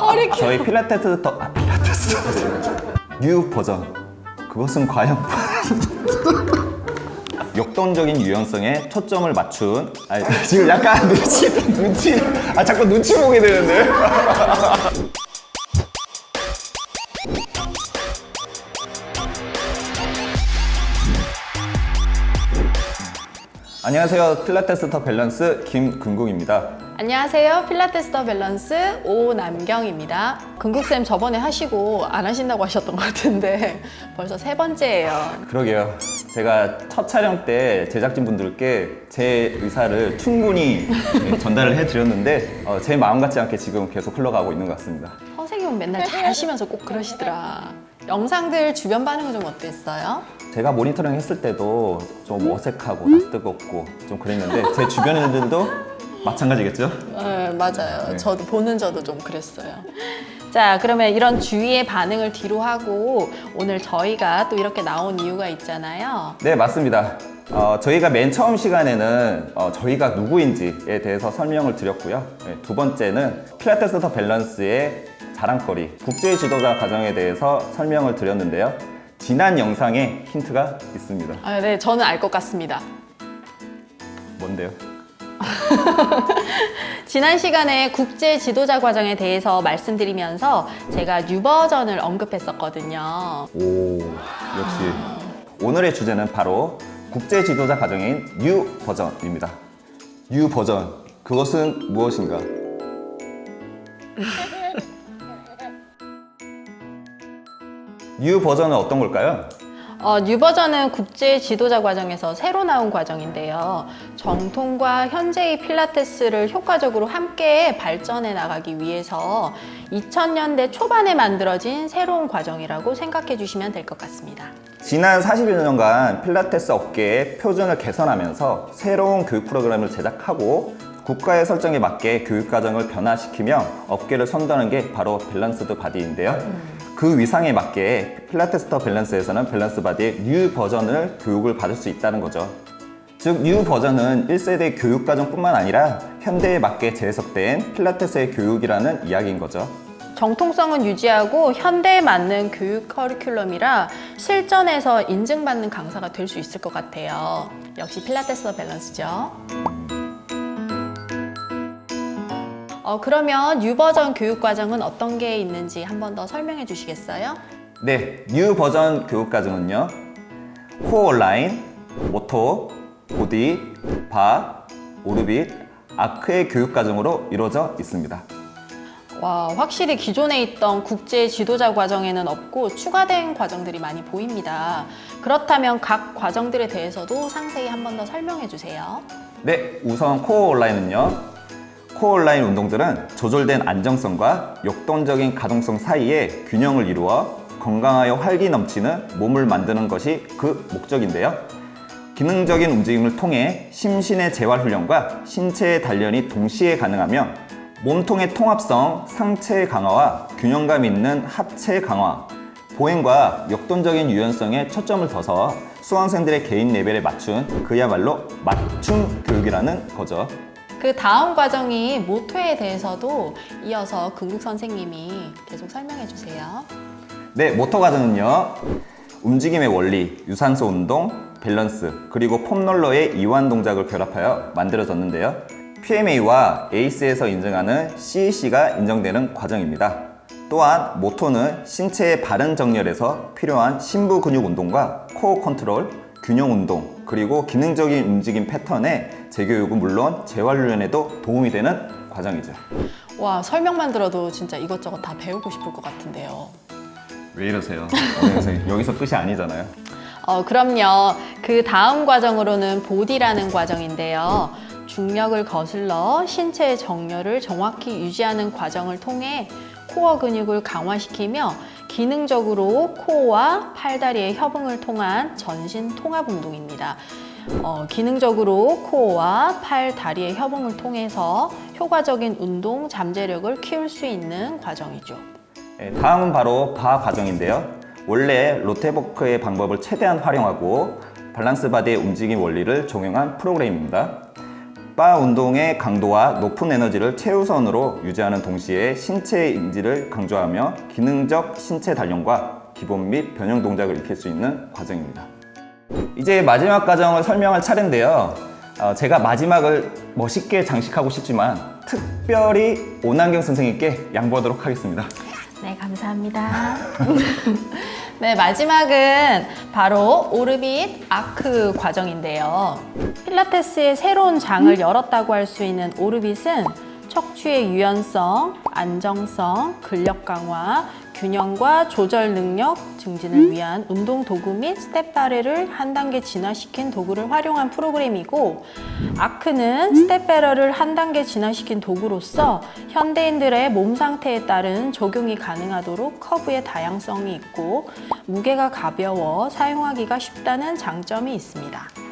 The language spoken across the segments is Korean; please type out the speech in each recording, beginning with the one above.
허리 키 저희 필라테스 더 아, 필라테스. 뉴 버전. 그것은 과연 역동적인 유연성에 초점을 맞춘 아니, 지금 약간 눈치 눈치. 아 자꾸 눈치 보게 되는데 안녕하세요 필라테스 더 밸런스 김근국입니다 안녕하세요 필라테스 더 밸런스 오남경입니다 금국쌤 저번에 하시고 안 하신다고 하셨던 것 같은데 벌써 세 번째예요 그러게요. 제가 첫 촬영 때 제작진분들께 제 의사를 충분히 네, 전달을 해드렸는데 어, 제 마음 같지 않게 지금 계속 흘러가고 있는 것 같습니다. 선생님은 맨날 잘하시면서 꼭 그러시더라 영상들 주변 반응은 좀 어땠어요? 제가 모니터링 했을 때도 좀 어색하고 낯 뜨겁고 좀 그랬는데 제 주변인들도 마찬가지겠죠? 네, 맞아요. 네. 저도 보는 저도 좀 그랬어요. 자, 그러면 이런 주위의 반응을 뒤로 하고 오늘 저희가 또 이렇게 나온 이유가 있잖아요. 네, 맞습니다. 어, 저희가 맨 처음 시간에는 어, 저희가 누구인지에 대해서 설명을 드렸고요. 네, 두 번째는 필라테스 더 밸런스의 자랑거리, 국제 지도자 과정에 대해서 설명을 드렸는데요. 지난 영상에 힌트가 있습니다. 아, 네, 저는 알 것 같습니다. 뭔데요? 지난 시간에 국제 지도자 과정에 대해서 말씀드리면서 제가 뉴 버전을 언급했었거든요. 오, 역시. 오늘의 주제는 바로 국제 지도자 과정인 뉴 버전입니다. 뉴 버전. 그것은 무엇인가? 뉴 버전은 어떤 걸까요? 어, 뉴 버전은 국제 지도자 과정에서 새로 나온 과정인데요. 정통과 현재의 필라테스를 효과적으로 함께 발전해 나가기 위해서 2000년대 초반에 만들어진 새로운 과정이라고 생각해 주시면 될 것 같습니다. 지난 40여 년간 필라테스 업계의 표준을 개선하면서 새로운 교육 프로그램을 제작하고 국가의 설정에 맞게 교육 과정을 변화시키며 업계를 선도하는 게 바로 밸런스드 바디인데요. 그 위상에 맞게 필라테스 더 밸런스에서는 밸런스 바디의 뉴 버전을 교육을 받을 수 있다는 거죠. 즉, 뉴 버전은 1세대 교육 과정뿐만 아니라 현대에 맞게 재해석된 필라테스의 교육이라는 이야기인 거죠. 정통성은 유지하고 현대에 맞는 교육 커리큘럼이라 실전에서 인증받는 강사가 될 수 있을 것 같아요. 역시 필라테스 더 밸런스죠. 어, 그러면 뉴 버전 교육 과정은 어떤 게 있는지 한 번 더 설명해 주시겠어요? 네, 뉴 버전 교육 과정은요. 코어 라인, 모토, 보디, 바, 오르빗, 아크의 교육 과정으로 이루어져 있습니다. 와, 확실히 기존에 있던 국제 지도자 과정에는 없고 추가된 과정들이 많이 보입니다. 그렇다면 각 과정들에 대해서도 상세히 한 번 더 설명해 주세요. 네, 우선 코어 온라인은요. 코어 온라인 운동들은 조절된 안정성과 역동적인 가동성 사이에 균형을 이루어 건강하여 활기 넘치는 몸을 만드는 것이 그 목적인데요. 기능적인 움직임을 통해 심신의 재활 훈련과 신체의 단련이 동시에 가능하며 몸통의 통합성, 상체 강화와 균형감 있는 하체 강화, 보행과 역동적인 유연성에 초점을 둬서 수강생들의 개인 레벨에 맞춘 그야말로 맞춤 교육이라는 거죠. 그 다음 과정이 모토에 대해서도 이어서 긍국 선생님이 계속 설명해 주세요. 네, 모터 과정은요. 움직임의 원리, 유산소 운동, 밸런스, 그리고 폼롤러의 이완 동작을 결합하여 만들어졌는데요. PMA와 AC에서 인증하는 CEC가 인정되는 과정입니다. 또한 모토는 신체의 바른 정렬에서 필요한 심부 근육 운동과 코어 컨트롤, 균형 운동, 그리고 기능적인 움직임 패턴의 재교육은 물론 재활훈련에도 도움이 되는 과정이죠. 와, 설명만 들어도 진짜 이것저것 다 배우고 싶을 것 같은데요. 왜 이러세요? 네, 여기서 끝이 아니잖아요. 어, 그럼요. 그 다음 과정으로는 보디라는 과정인데요. 중력을 거슬러 신체의 정렬을 정확히 유지하는 과정을 통해 코어 근육을 강화시키며 기능적으로 코어와 팔다리의 협응을 통한 전신 통합 운동입니다. 어, 기능적으로 코어와 팔, 다리의 협응을 통해서 효과적인 운동 잠재력을 키울 수 있는 과정이죠. 네, 다음은 바로 바 과정인데요. 원래 로테버크의 방법을 최대한 활용하고 밸런스 바디의 움직임 원리를 적용한 프로그램입니다. 바 운동의 강도와 높은 에너지를 최우선으로 유지하는 동시에 신체 인지를 강조하며 기능적 신체 단련과 기본 및 변형 동작을 익힐 수 있는 과정입니다. 이제 마지막 과정을 설명할 차례인데요. 어, 제가 마지막을 멋있게 장식하고 싶지만 특별히 오난경 선생님께 양보하도록 하겠습니다. 네, 감사합니다. 네, 마지막은 바로 오르빗 아크 과정인데요. 필라테스의 새로운 장을 열었다고 할 수 있는 오르빗은 척추의 유연성, 안정성, 근력 강화, 균형과 조절 능력 증진을 위한 운동 도구 및 스텝 바레를 한 단계 진화시킨 도구를 활용한 프로그램이고 아크는 스텝 베러를 한 단계 진화시킨 도구로서 현대인들의 몸 상태에 따른 적용이 가능하도록 커브의 다양성이 있고 무게가 가벼워 사용하기가 쉽다는 장점이 있습니다.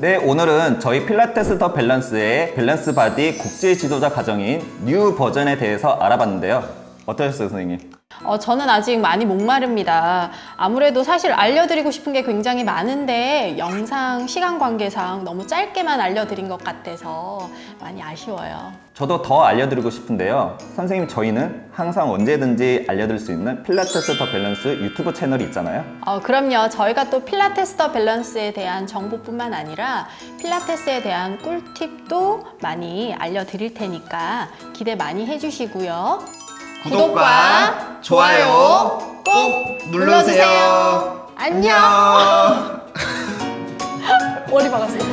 네, 오늘은 저희 필라테스 더 밸런스의 밸런스 바디 국제 지도자 과정인 뉴 버전에 대해서 알아봤는데요. 어떠셨어요, 선생님? 어, 저는 아직 많이 목마릅니다. 아무래도 사실 알려드리고 싶은 게 굉장히 많은데 영상 시간 관계상 너무 짧게만 알려드린 것 같아서 많이 아쉬워요. 저도 더 알려드리고 싶은데요. 선생님, 저희는 항상 언제든지 알려드릴 수 있는 필라테스 더 밸런스 유튜브 채널이 있잖아요. 어, 그럼요. 저희가 또 필라테스 더 밸런스에 대한 정보뿐만 아니라 필라테스에 대한 꿀팁도 많이 알려드릴 테니까 기대 많이 해주시고요. 구독과 좋아요 꼭 눌러주세요. 안녕. 머리 박았어.